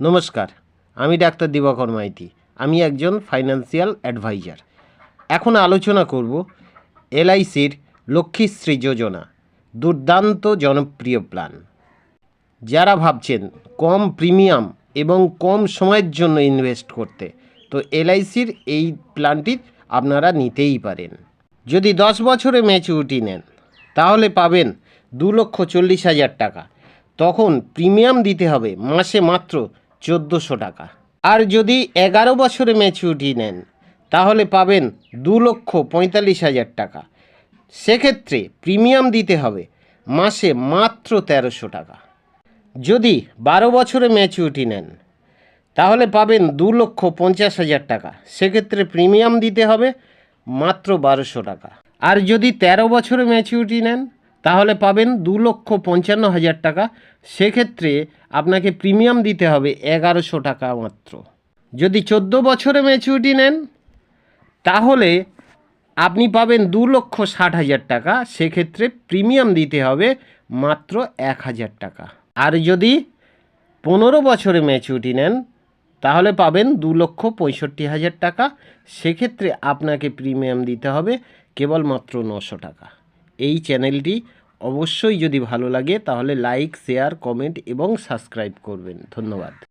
নমস্কার, আমি ডাক্তার দিবাকর মাইতি, আমি একজন ফাইন্যান্সিয়াল অ্যাডভাইজার। এখন আলোচনা করব এলআইসির লক্ষ্মীশ্রী যোজনা, দুর্দান্ত জনপ্রিয় প্ল্যান। যারা ভাবছেন কম প্রিমিয়াম এবং কম সময়ের জন্য ইনভেস্ট করতে, তো এলআইসির এই প্ল্যানটি আপনারা নিতেই পারেন। যদি দশ বছরে ম্যাচুরিটি নেন, তাহলে পাবেন দু লক্ষ চল্লিশ হাজার টাকা। তখন প্রিমিয়াম দিতে হবে মাসে মাত্র চোদ্দোশো টাকা। আর যদি এগারো বছরে ম্যাচুরিটি নেন, তাহলে পাবেন দু লক্ষ পঁয়তাল্লিশ হাজার টাকা। সেক্ষেত্রে প্রিমিয়াম দিতে হবে মাসে মাত্র তেরোশো টাকা। যদি বারো বছরে ম্যাচুরিটি নেন, তাহলে পাবেন দু লক্ষ পঞ্চাশ হাজার টাকা। সেক্ষেত্রে প্রিমিয়াম দিতে হবে মাত্র বারোশো টাকা। আর যদি তেরো বছরে ম্যাচুরিটি নেন তাহলে পাবেন দু লক্ষ পঞ্চান্ন হাজার টাকা। সেক্ষেত্রে আপনাকে প্রিমিয়াম দিতে হবে এগারোশো টাকা মাত্র। যদি চোদ্দ বছরে ম্যাচুরিটি নেন, তাহলে আপনি পাবেন দু লক্ষ ষাট হাজার টাকা। সেক্ষেত্রে প্রিমিয়াম দিতে হবে মাত্র এক হাজার টাকা। আর যদি পনেরো বছরে ম্যাচুরিটি নেন, তাহলে পাবেন দু লক্ষ পঁয়ষট্টি হাজার টাকা। সেক্ষেত্রে আপনাকে প্রিমিয়াম দিতে হবে কেবলমাত্র নশো টাকা। এই চ্যানেলটি অবশ্যই যদি ভালো লাগে তাহলে লাইক শেয়ার কমেন্ট এবং সাবস্ক্রাইব করবেন। ধন্যবাদ।